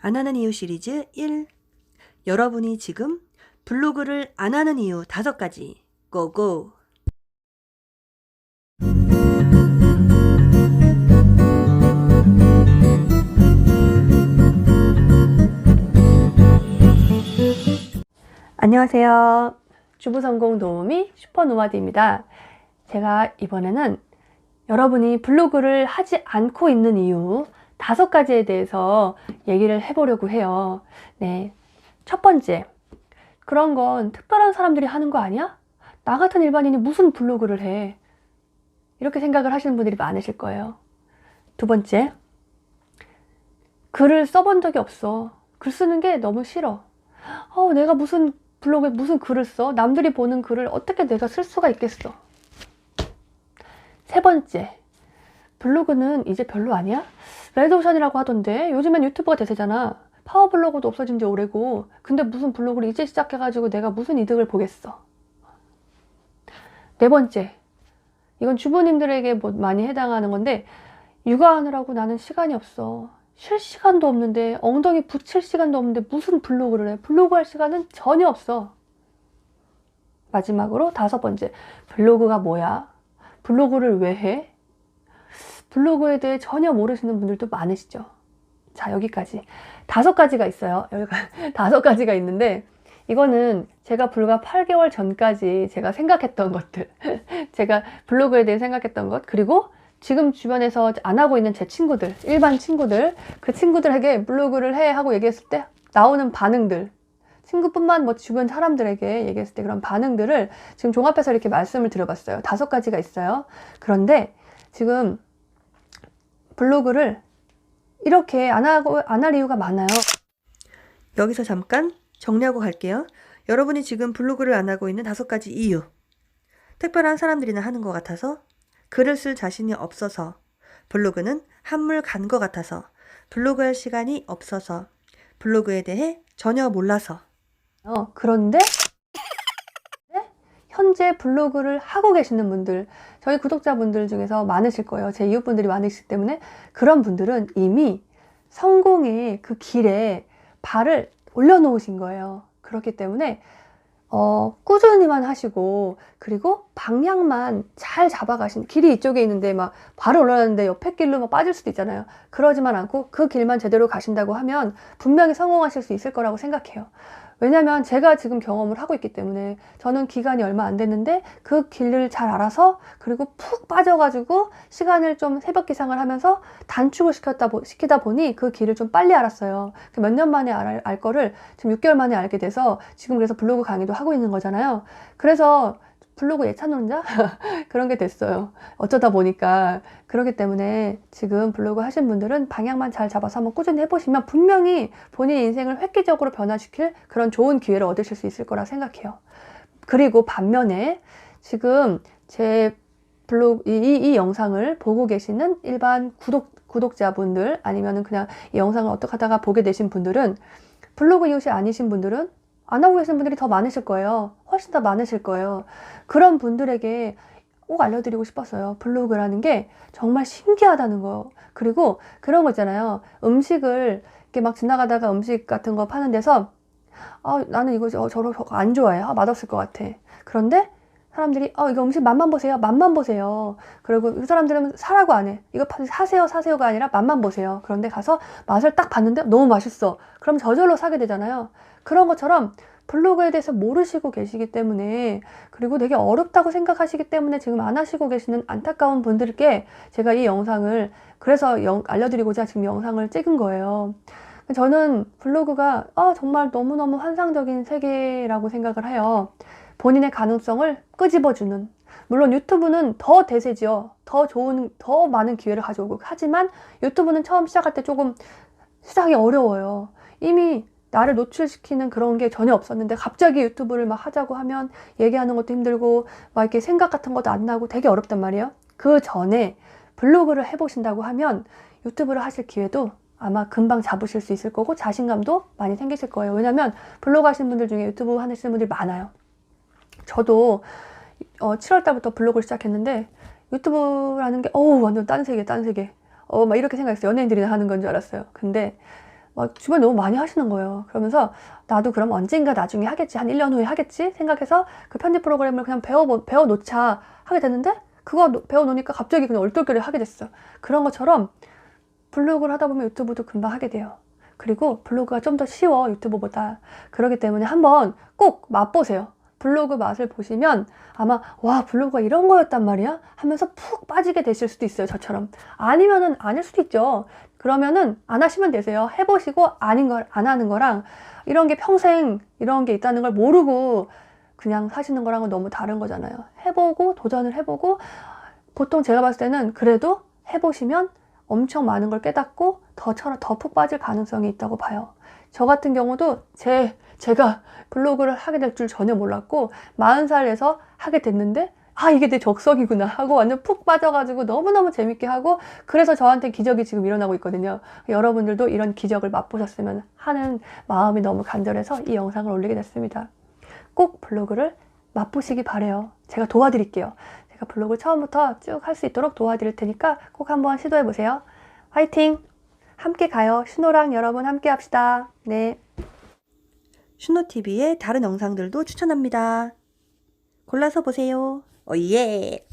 안 하는 이유 시리즈 1. 여러분이 지금 블로그를 안 하는 이유 다섯 가지. 고고. 안녕하세요. 주부 성공 도우미 슈퍼노마드입니다. 제가 이번에는 여러분이 블로그를 하지 않고 있는 이유 다섯 가지에 대해서 얘기를 해보려고 해요. 네. 첫 번째. 그런 건 특별한 사람들이 하는 거 아니야? 나 같은 일반인이 무슨 블로그를 해? 이렇게 생각을 하시는 분들이 많으실 거예요. 두 번째. 글을 써본 적이 없어. 글 쓰는 게 너무 싫어. 어, 내가 무슨 블로그에 무슨 글을 써? 남들이 보는 글을 어떻게 내가 쓸 수가 있겠어? 세 번째. 블로그는 이제 별로 아니야? 레드오션이라고 하던데 요즘엔 유튜브가 대세잖아. 파워블로그도 없어진 지 오래고 근데 무슨 블로그를 이제 시작해가지고 내가 무슨 이득을 보겠어. 네 번째. 이건 주부님들에게 뭐 많이 해당하는 건데 육아하느라고 나는 시간이 없어. 쉴 시간도 없는데 엉덩이 붙일 시간도 없는데 무슨 블로그를 해. 블로그 할 시간은 전혀 없어. 마지막으로 다섯 번째. 블로그가 뭐야? 블로그를 왜 해? 블로그에 대해 전혀 모르시는 분들도 많으시죠. 자, 여기까지. 다섯 가지가 있어요. 여기가 다섯 가지가 있는데, 이거는 제가 불과 8개월 전까지 제가 생각했던 것들, 제가 블로그에 대해 생각했던 것, 그리고 지금 주변에서 안 하고 있는 제 친구들, 일반 친구들, 그 친구들에게 블로그를 해 하고 얘기했을 때 나오는 반응들, 친구뿐만 뭐 주변 사람들에게 얘기했을 때 그런 반응들을 지금 종합해서 이렇게 말씀을 드려봤어요. 다섯 가지가 있어요. 그런데 지금 블로그를 이렇게 안 하고 안 할 이유가 많아요. 여기서 잠깐 정리하고 갈게요. 여러분이 지금 블로그를 안 하고 있는 다섯 가지 이유. 특별한 사람들이나 하는 것 같아서, 글을 쓸 자신이 없어서, 블로그는 한물 간 것 같아서, 블로그 할 시간이 없어서, 블로그에 대해 전혀 몰라서. 어, 그런데 현재 블로그를 하고 계시는 분들, 저희 구독자분들 중에서 많으실 거예요. 제 이웃분들이 많으시기 때문에 그런 분들은 이미 성공의 그 길에 발을 올려놓으신 거예요. 그렇기 때문에 어, 꾸준히만 하시고 그리고 방향만 잘 잡아가신 길이 이쪽에 있는데 막 발을 올라놨는데 옆에 길로 막 빠질 수도 있잖아요. 그러지만 않고 그 길만 제대로 가신다고 하면 분명히 성공하실 수 있을 거라고 생각해요. 왜냐면 제가 지금 경험을 하고 있기 때문에 저는 기간이 얼마 안 됐는데 그 길을 잘 알아서 그리고 푹 빠져가지고 시간을 좀 새벽 기상을 하면서 단축을 시켰다, 보, 시키다 보니 그 길을 좀 빨리 알았어요. 몇 년 만에 알, 알 거를 지금 6개월 만에 알게 돼서 지금 그래서 블로그 강의도 하고 있는 거잖아요. 그래서 블로그 예찬론자? 그런 게 됐어요. 어쩌다 보니까. 그렇기 때문에 지금 블로그 하신 분들은 방향만 잘 잡아서 한번 꾸준히 해보시면 분명히 본인 인생을 획기적으로 변화시킬 그런 좋은 기회를 얻으실 수 있을 거라 생각해요. 그리고 반면에 지금 제 블로그, 이, 이 영상을 보고 계시는 일반 구독, 구독자분들 아니면은 그냥 이 영상을 어떻게 하다가 보게 되신 분들은 블로그 이웃이 아니신 분들은 안 하고 계신 분들이 더 많으실 거예요. 훨씬 더 많으실 거예요. 그런 분들에게 꼭 알려드리고 싶었어요. 블로그라는 게 정말 신기하다는 거. 그리고 그런 거 있잖아요. 음식을 이렇게 막 지나가다가 음식 같은 거 파는 데서 아, 나는 이거 저, 저거 안 좋아해. 아, 맛없을 것 같아. 그런데 사람들이 어 이거 음식 맛만 보세요. 맛만 보세요. 그리고 그 사람들은 사라고 안 해. 이거 사세요, 사세요가 아니라 맛만 보세요. 그런데 가서 맛을 딱 봤는데 너무 맛있어. 그럼 저절로 사게 되잖아요. 그런 것처럼 블로그에 대해서 모르시고 계시기 때문에 그리고 되게 어렵다고 생각하시기 때문에 지금 안 하시고 계시는 안타까운 분들께 제가 이 영상을 그래서 영, 알려드리고자 지금 영상을 찍은 거예요. 저는 블로그가 어, 정말 너무너무 환상적인 세계라고 생각을 해요. 본인의 가능성을 끄집어주는. 물론 유튜브는 더 대세지요. 더 좋은, 더 많은 기회를 가져오고. 하지만 유튜브는 처음 시작할 때 조금 시작이 어려워요. 이미 나를 노출시키는 그런 게 전혀 없었는데 갑자기 유튜브를 막 하자고 하면 얘기하는 것도 힘들고 막 이렇게 생각 같은 것도 안 나고 되게 어렵단 말이에요. 그 전에 블로그를 해보신다고 하면 유튜브를 하실 기회도 아마 금방 잡으실 수 있을 거고 자신감도 많이 생기실 거예요. 왜냐면 블로그 하시는 분들 중에 유튜브 하시는 분들이 많아요. 저도 어, 7월 달부터 블로그를 시작했는데 유튜브라는 게 어우 완전 딴 세계 딴 세계 어 막 이렇게 생각했어요. 연예인들이 하는 건 줄 알았어요. 근데 막 주변에 너무 많이 하시는 거예요. 그러면서 나도 그럼 언젠가 나중에 하겠지. 한 1년 후에 하겠지. 생각해서 그 편집 프로그램을 그냥 배워, 배워놓자 하게 됐는데 그거 노- 배워놓으니까 갑자기 그냥 얼떨결에 하게 됐어. 그런 것처럼 블로그를 하다 보면 유튜브도 금방 하게 돼요. 그리고 블로그가 좀 더 쉬워 유튜브보다. 그렇기 때문에 한번 꼭 맛보세요. 블로그 맛을 보시면 아마 와 블로그가 이런 거였단 말이야? 하면서 푹 빠지게 되실 수도 있어요 저처럼. 아니면은 아닐 수도 있죠. 그러면은 안 하시면 되세요. 해보시고 아닌 걸 안 하는 거랑 이런 게 평생 이런 게 있다는 걸 모르고 그냥 사시는 거랑은 너무 다른 거잖아요. 해보고 도전을 해보고 보통 제가 봤을 때는 그래도 해보시면 엄청 많은 걸 깨닫고 더처럼 더 푹 빠질 가능성이 있다고 봐요. 저 같은 경우도 제 제가 블로그를 하게 될 줄 전혀 몰랐고 40살에서 하게 됐는데 아 이게 내 적성이구나 하고 완전 푹 빠져가지고 너무너무 재밌게 하고 그래서 저한테 기적이 지금 일어나고 있거든요. 여러분들도 이런 기적을 맛보셨으면 하는 마음이 너무 간절해서 이 영상을 올리게 됐습니다. 꼭 블로그를 맛보시기 바래요. 제가 도와드릴게요 제가 블로그 처음부터 쭉 할 수 있도록 도와드릴 테니까 꼭 한번 시도해 보세요 화이팅 함께 가요 신호랑 여러분 함께 합시다 네 슈노TV의 다른 영상들도 추천합니다. 골라서 보세요. 오예!